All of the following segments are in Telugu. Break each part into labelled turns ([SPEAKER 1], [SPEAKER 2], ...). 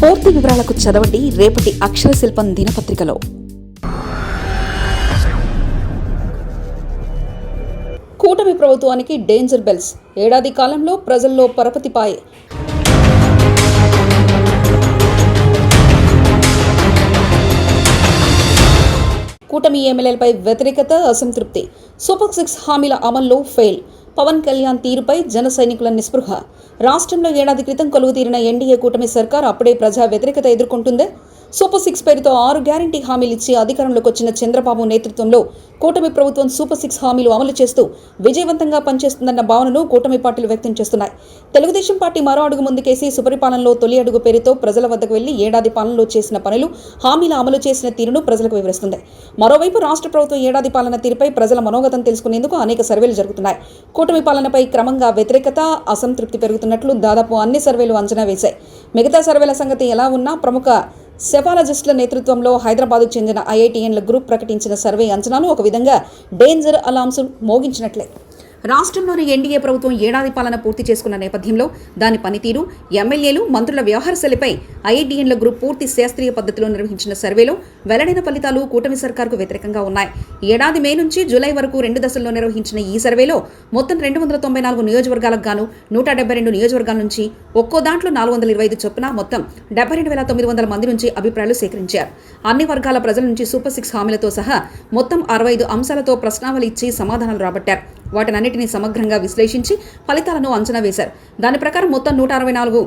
[SPEAKER 1] పూర్తి వివరాలకు చదవండి రేపటి అక్షర శిల్పం దినపత్రికలో. కూటమి ప్రభుత్వానికి డేంజర్ బెల్స్. ఏడాది కాలంలో ప్రజల్లో పరపతిపాయే కూటమి ఎమ్మెల్యేలపై వ్యతిరేకత అసంతృప్తి. సూపర్ సిక్స్ హామీల అమల్లో ఫెయిల్. పవన్ కళ్యాణ్ తీరుపై జన సైనికుల నిస్పృహ. రాష్ట్రంలో ఏడాది క్రితం కొలువు తీరిన ఎన్డీఏ కూటమి సర్కార్ అప్పుడే ప్రజా వ్యతిరేకత ఎదుర్కొంటుందే. సూపర్ సిక్స్ పేరుతో ఆరు గ్యారంటీ హామీలు ఇచ్చి అధికారంలోకి వచ్చిన చంద్రబాబు నేతృత్వంలో కూటమి ప్రభుత్వం సూపర్ సిక్స్ హామీలు అమలు చేస్తూ విజయవంతంగా పనిచేస్తుందన్న భావనను కూటమి పార్టీలు వ్యక్తం చేస్తున్నాయి. తెలుగుదేశం పార్టీ మరో అడుగు ముందుకేసి సుపరిపాలనలో తొలి అడుగు పేరుతో ప్రజల వద్దకు వెళ్ళి ఏడాది పాలనలో చేసిన పనులు హామీల అమలు చేసిన తీరును ప్రజలకు వివరిస్తుంది. మరోవైపు రాష్ట్ర ప్రభుత్వం ఏడాది పాలన తీరుపై ప్రజల మనోగతం తెలుసుకునేందుకు అనేక సర్వేలు జరుగుతున్నాయి. కూటమి పాలనపై క్రమంగా వ్యతిరేకత అసంతృప్తి పెరుగుతున్నట్లు దాదాపు అన్ని సర్వేలు అంచనా వేశాయి. మిగతా సర్వేల సంగతి ఎలా ఉన్నా ప్రముఖ సెఫాలజిస్టుల నేతృత్వంలో హైదరాబాద్కు చెందిన ఐఐటిఎన్ల గ్రూప్ ప్రకటించిన సర్వే అంచనాలు ఒక విధంగా డేంజర్ అలామ్స్ మోగించినట్లే. రాష్ట్రంలోని ఎన్డీఏ ప్రభుత్వం ఏడాది పాలన పూర్తి చేసుకున్న నేపథ్యంలో దాని పనితీరు ఎమ్మెల్యేలు మంత్రుల వ్యవహార శైలిపై ఐఐటిఎన్ల గ్రూప్ పూర్తి శాస్త్రీయ పద్ధతిలో నిర్వహించిన సర్వేలో వెల్లడైన ఫలితాలు కూటమి సర్కార్కు వ్యతిరేకంగా ఉన్నాయి. ఏడాది మే నుంచి జూలై వరకు రెండు దశల్లో నిర్వహించిన ఈ సర్వేలో మొత్తం రెండు వందల తొంభై నాలుగు నియోజకవర్గాలకు గాను నూట డెబ్బై రెండు నియోజకవర్గాల నుంచి ఒక్కో దాంట్లో నాలుగు వందల ఇరవై ఐదు చొప్పున మొత్తం డెబ్బై రెండు వేల తొమ్మిది వందల మంది నుంచి అభిప్రాయాలు సేకరించారు. అన్ని వర్గాల ప్రజల నుంచి సూపర్ సిక్స్ హామీలతో సహా మొత్తం అరవై ఐదు అంశాలతో ప్రశ్నావళి ఇచ్చి సమాధానాలు రాబట్టారు. వాటన్నిటిని సమగ్రంగా విశ్లేషించి ఫలితాలను అంచనా వేశారు. దాని ప్రకారం మొత్తం నూట అరవై నాలుగు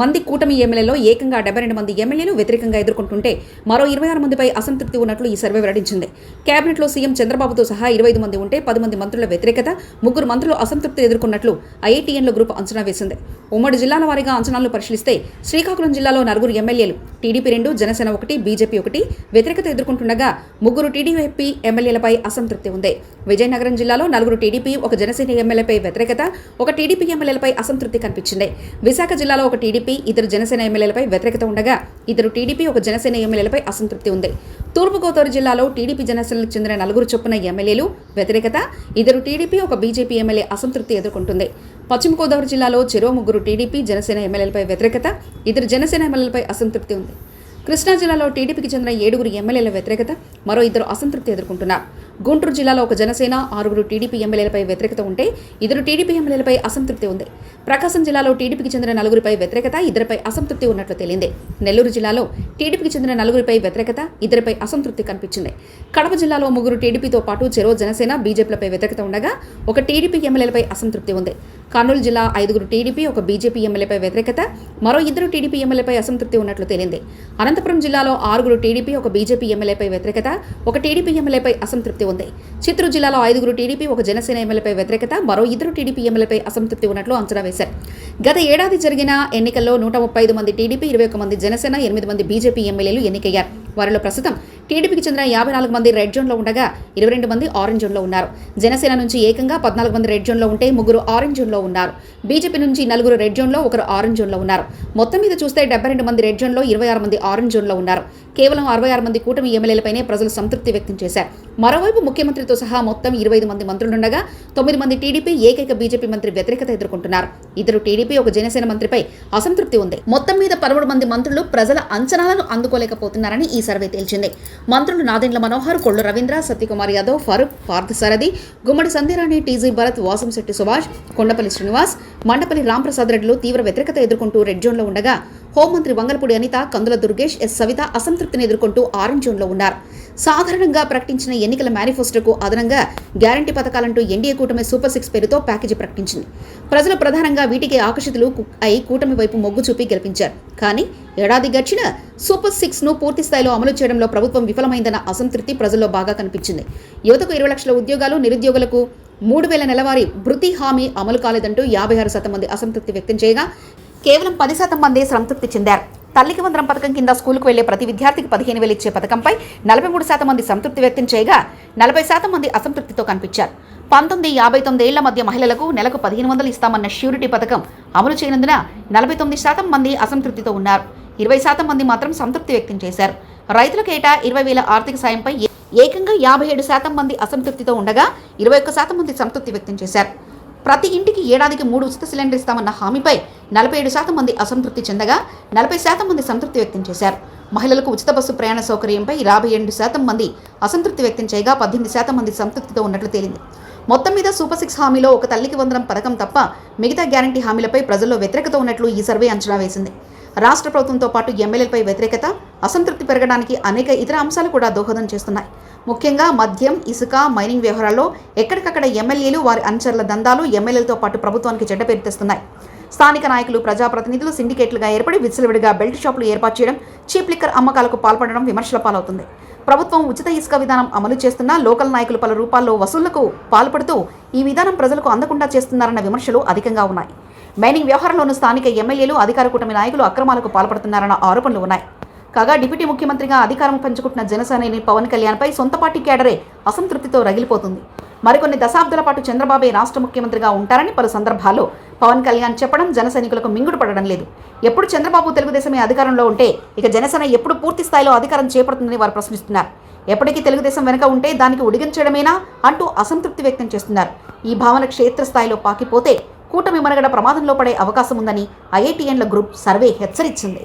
[SPEAKER 1] మంది కూటమి ఎమ్మెల్యేలో ఏకంగా డెబ్బై రెండు మంది ఎమ్మెల్యేలు వ్యతిరేకంగా ఎదుర్కొంటుంటే మరో ఇరవై ఆరు మందిపై అసంతృప్తి ఉన్నట్లు ఈ సర్వే వెల్లడించింది. కేబినెట్లో సీఎం చంద్రబాబుతో సహా ఇరవై ఐదు మంది ఉంటే పది మంది మంత్రుల వ్యతిరేకత ముగ్గురు మంత్రులు అసంతృప్తి ఎదుర్కొన్నట్లు ఐఐటీఎన్ల గ్రూప్ అంచనా వేసింది. ఉమ్మడి జిల్లాల వారీగా అంచనాలను పరిశీలిస్తే శ్రీకాకుళం జిల్లాలో నలుగురు ఎమ్మెల్యేలు టీడీపీ రెండు జనసేన ఒకటి బీజేపీ ఒకటి వ్యతిరేకత ఎదుర్కొంటుండగా ముగ్గురు టీడీపీ ఎమ్మెల్యేలపై అసంతృప్తి ఉంది. విజయనగరం జిల్లాలో నలుగురు టీడీపీ ఒక జనసేన ఎమ్మెల్యేపై వ్యతిరేకత ఒక టీడీపీ ఎమ్మెల్యేలపై అసంతృప్తి కనిపించింది. విశాఖ జిల్లాలో ఒక టీడీపీ ఇద్దరు జనసేన ఎమ్మెల్యేలపై వ్యతిరేకత ఉండగా ఇద్దరు టీడీపీ ఒక జనసేన ఎమ్మెల్యేలపై అసంతృప్తి ఉంది. తూర్పుగోదావరి జిల్లాలో టీడీపీ జనసేనలకు చెందిన నలుగురు చొప్పున ఎమ్మెల్యేలు వ్యతిరేకత ఇద్దరు టీడీపీ ఒక బీజేపీ ఎమ్మెల్యే అసంతృప్తి ఎదుర్కొంటుంది. పశ్చిమ గోదావరి జిల్లాలో చెరో ముగ్గురు టీడీపీ జనసేన ఎమ్మెల్యేలపై వ్యతిరేకత ఇద్దరు జనసేన ఎమ్మెల్యేలపై అసంతృప్తి ఉంది. కృష్ణా జిల్లాలో టీడీపీకి చెందిన ఏడుగురు ఎమ్మెల్యేల వ్యతిరేకత మరో ఇద్దరు అసంతృప్తి ఎదుర్కొంటున్నారు. గుంటూరు జిల్లాలో ఒక జనసేన ఆరుగురు టీడీపీ ఎమ్మెల్యేలపై వ్యతిరేకత ఉంటే ఇద్దరు టీడీపీ ఎమ్మెల్యేలపై అసంతృప్తి ఉంది. ప్రకాశం జిల్లాలో టీడీపీకి చెందిన నలుగురిపై వ్యతిరేకత ఇద్దరిపై అసంతృప్తి ఉన్నట్లు తేలింది. నెల్లూరు జిల్లాలో టీడీపీకి చెందిన నలుగురిపై వ్యతిరేకత ఇద్దరిపై అసంతృప్తి కనిపించింది. కడప జిల్లాలో ముగ్గురు టీడీపీతో పాటు చెరో జనసేన బీజేపీలపై వ్యతిరేకత ఉండగా ఒక టీడీపీ ఎమ్మెల్యేలపై అసంతృప్తి ఉంది. కర్నూలు జిల్లా ఐదుగురు టీడీపీ ఒక బీజేపీ ఎమ్మెల్యేపై వ్యతిరేకత మరో ఇద్దరు టీడీపీ ఎమ్మెల్యేపై అసంతృప్తి ఉన్నట్లు తేలింది. అనంతపురం జిల్లాలో ఆరుగురు టీడీపీ ఒక బీజేపీ ఎమ్మెల్యేపై వ్యతిరేకత ఒక టీడీపీ ఎమ్మెల్యేపై అసంతృప్తి ఉంది. చిత్తూరు జిల్లాలో ఐదుగురు టీడీపీ ఒక జనసేన ఎమ్మెల్యేపై వ్యతిరేకత మరో ఇద్దరు టీడీపీ ఎమ్మెల్యేపై అసంతృప్తి ఉన్నట్లు అంచనా వేశారు. గత ఏడాది జరిగిన ఎన్నికల్లో నూట ముప్పై ఐదు మంది టీడీపీ ఇరవై ఒక మంది జనసేన ఎనిమిది మంది బీజేపీ ఎమ్మెల్యేలు ఎన్నికయ్యారు. వారిలో ప్రస్తుతం టీడీపీకి చెందిన యాభై నాలుగు మంది రెడ్ జోన్లో ఉండగా ఇరవై రెండు మంది ఆరెంజ్ జోన్లో ఉన్నారు. జనసేన నుంచి ఏకంగా పద్నాలుగు మంది రెడ్ జోన్లో ఉంటే ముగ్గురు ఆరెంజ్ జోన్లో ఉన్నారు. బీజేపీ నుంచి నలుగురు రెడ్ జోన్లో ఒకరు ఆరెంజ్ జోన్లో ఉన్నారు. మొత్తం మీద చూస్తే డెబ్బై రెండు మంది రెడ్ జోన్లో ఇరవై ఆరు మంది ఆరెంజ్ జోన్లో ఉన్నారు. కేవలం అరవై ఆరు మంది కూటమి ఎమ్మెల్యేలపైనే ప్రజలు సంతృప్తి వ్యక్తం చేశారు. మరోవైపు ముఖ్యమంత్రితో సహా మొత్తం ఇరవై ఐదు మంది మంత్రులుండగా తొమ్మిది మంది టీడీపీ ఏకైక బీజేపీ మంత్రి వ్యతిరేకత ఎదుర్కొంటున్నారు. ఇద్దరు టీడీపీ ఒక జనసేన మంత్రిపై అసంతృప్తి ఉంది. మొత్తం మీద పదమూడు మంది మంత్రులు ప్రజల అంచనాలను అందుకోలేకపోతున్నారని ఈ సర్వే తేల్చింది. మంత్రులు నాదెండ్ల మనోహర్ కొళ్ళు రవీంద్ర సత్యకుమార్ యాదవ్ ఫరూక్ పార్థసారథి గుమ్మడి సంధ్యరాణి టీజీ భరత్ వాసంశెట్టి సుభాష్ కొండపల్లి శ్రీనివాస్ మండపల్లి రాంప్రసాద్ రెడ్డిలు తీవ్ర వ్యతిరేకత ఎదుర్కొంటూ రెడ్ జోన్లో ఉండగా హోంమంత్రి వంగలపూడి అనిత కందుల దుర్గేష్ ఎస్ సవిత అసంతృప్తిని ఎదుర్కొంటూ ఆరెంజ్ జోన్లో ఉన్నారు. సాధారణంగా ప్రకటించిన ఎన్నికల మేనిఫెస్టోకు అదనంగా గ్యారంటీ పథకాలంటూ ఎన్డీఏ కూటమి సూపర్ సిక్స్ పేరుతో ప్యాకేజీ ప్రకటించింది. ప్రజలు ప్రధానంగా వీటికి ఆకర్షితులు అయి కూటమి వైపు మొగ్గు చూపి గెలిపించారు. కానీ ఏడాది గడిచిన సూపర్ సిక్స్ను పూర్తి స్థాయిలో అమలు చేయడంలో ప్రభుత్వం విఫలమైందన్న అసంతృప్తి ప్రజల్లో బాగా కనిపించింది. యువతకు ఇరవై లక్షల ఉద్యోగాలు నిరుద్యోగులకు మూడు వేల నెలవారీ భృతి హామీ అమలు కాలేదంటూ యాభై ఆరు శాతం మంది అసంతృప్తి వ్యక్తం చేయగా కేవలం పది శాతం మంది సంతృప్తి చెందారు. తల్లికి వందరం పథకం కింద స్కూలుకు వెళ్ళే ప్రతి విద్యార్థికి పదిహేను వేలు ఇచ్చే పథకంపై నలభై మూడు శాతం మంది సంతృప్తి వ్యక్తం చేయగా నలభై శాతం మంది అసంతృప్తితో కనిపించారు. పంతొమ్మిది యాభై తొమ్మిది ఏళ్ళ మధ్య మహిళలకు నెలకు పదిహేను వందలు ఇస్తామన్న ష్యూరిటీ పథకం అమలు చేయనందున నలభై తొమ్మిది శాతం మంది అసంతృప్తితో ఉన్నారు. ఇరవై శాతం మంది మాత్రం సంతృప్తి వ్యక్తం చేశారు. రైతులకు ఏటా ఇరవై వేల ఆర్థిక సాయంపై ఏ- ఏకంగా యాభై ఏడు శాతం మంది అసంతృప్తితో ఉండగా ఇరవై ఒక్క శాతం మంది సంతృప్తి వ్యక్తం చేశారు. ప్రతి ఇంటికి ఏడాదికి మూడు ఉచిత సిలిండర్ ఇస్తామన్న హామీపై నలభై ఏడు శాతం మంది అసంతృప్తి చెందగా నలభై శాతం మంది సంతృప్తి వ్యక్తం చేశారు. మహిళలకు ఉచిత బస్సు ప్రయాణ సౌకర్యంపై యాభై ఏడు శాతం మంది అసంతృప్తి వ్యక్తం చేయగా పద్దెనిమిది శాతం మంది సంతృప్తితో ఉన్నట్లు తేలింది. మొత్తం మీద సూపర్ సిక్స్ హామీలో ఒక తల్లికి వందనం పథకం తప్ప మిగతా గ్యారంటీ హామీలపై ప్రజల్లో వ్యతిరేకత ఉన్నట్లు ఈ సర్వే అంచనా వేసింది. రాష్ట్ర ప్రభుత్వంతో పాటు ఎమ్మెల్యేలపై వ్యతిరేకత అసంతృప్తి పెరగడానికి అనేక ఇతర అంశాలు కూడా దోహదం చేస్తున్నాయి. ముఖ్యంగా మద్యం ఇసుక మైనింగ్ వ్యవహారాల్లో ఎక్కడికక్కడ ఎమ్మెల్యేలు వారి అనుచరుల దందాలు ఎమ్మెల్యేలతో పాటు ప్రభుత్వానికి చెడ్డ పేరు తెస్తున్నాయి. స్థానిక నాయకులు ప్రజాప్రతినిధులు సిండికేట్లుగా ఏర్పడి విచ్చలవిడిగా బెల్ట్ షాపులు ఏర్పాటు చేయడం చీప్ లిక్కర్ అమ్మకాలకు పాల్పడడం విమర్శల పాలవుతుంది. ప్రభుత్వం ఉచిత ఇసుక విధానం అమలు చేస్తున్నా లోకల్ నాయకులు పలు రూపాల్లో వసూళ్ళకు పాల్పడుతూ ఈ విధానం ప్రజలకు అందకుండా చేస్తున్నారన్న విమర్శలు అధికంగా ఉన్నాయి. మైనింగ్ వ్యవహారంలోనూ స్థానిక ఎమ్మెల్యేలు అధికార కూటమి నాయకులు అక్రమాలకు పాల్పడుతున్నారన్న ఆరోపణలు ఉన్నాయి. కాగా డిప్యూటీ ముఖ్యమంత్రిగా అధికారం పంచుకుంటున్న జనసేనాని పవన్ కళ్యాణ్పై సొంత పార్టీ కేడరే అసంతృప్తితో రగిలిపోతుంది. మరికొన్ని దశాబ్దాల పాటు చంద్రబాబే రాష్ట్ర ముఖ్యమంత్రిగా ఉంటారని పలు సందర్భాల్లో పవన్ కళ్యాణ్ చెప్పడం జనసైనికులకు మింగుడు పడడం లేదు. ఎప్పుడు చంద్రబాబు తెలుగుదేశమే అధికారంలో ఉంటే ఇక జనసేన ఎప్పుడు పూర్తి స్థాయిలో అధికారం చేపడుతుందని వారు ప్రశ్నిస్తున్నారు. ఎప్పటికీ తెలుగుదేశం వెనుక ఉంటే దానికి ఉడిగించడమేనా అంటూ అసంతృప్తి వ్యక్తం చేస్తున్నారు. ఈ భావన క్షేత్రస్థాయిలో పాకిపోతే కూటమి మనగడ ప్రమాదంలో పడే అవకాశం ఉందని ఐఐటిఎన్ల గ్రూప్ సర్వే హెచ్చరించింది.